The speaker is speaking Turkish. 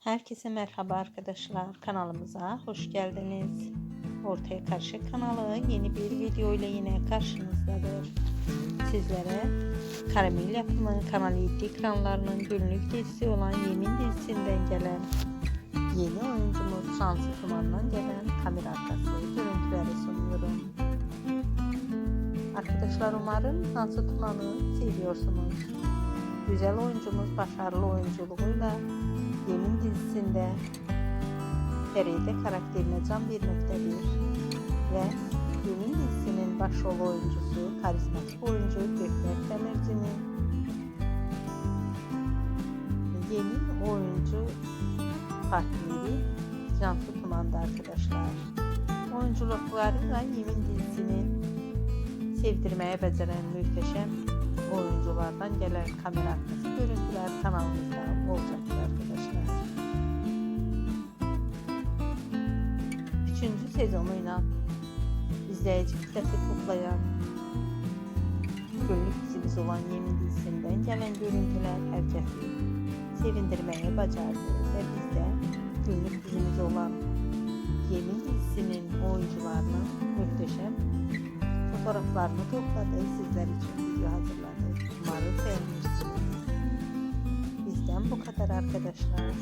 Herkese merhaba arkadaşlar. Kanalımıza hoş geldiniz. Ortaya Karışık kanalı yeni bir video ile yine karşınızdadır. Sizlere Karamel yapımı Kanal 7 ekranlarının günlük dizisi olan Yemin dizisinden gelen yeni oyuncumuz Şansı Tuman'dan gelen kamera arkası görüntüleri sunuyorum. Arkadaşlar umarım Şansı Tuman'ı seviyorsunuz. Güzel oyuncumuz başarılı oyunculuğuyla Yemin dizisinde Feride karakterine can vermektedir ve Yemin dizisinin başrol oyuncusu karizmatik oyuncu Gökberk Demirci'nin yeni oyuncu partneri Cansu Tuman'da arkadaşlar. Oyunculuklarıyla Yemin dizisini sevdirmeye beceren muhteşem oyunculardan gelen kamera arkası görüntüler kanalımızda olacaktır arkadaşlar. Üçüncü sezonuyla izleyici kitlesi toplayan günlük dizimiz olan Yemin dizisinden gelen görüntüler herkesi sevindirmeye bacardı ve biz de günlük dizimiz olan Yemin dizisinin muhteşem fotoğraflarını topladı. Sizler için video hazırladık. Umarım beğenmişsiniz. Bizden bu kadar arkadaşlar.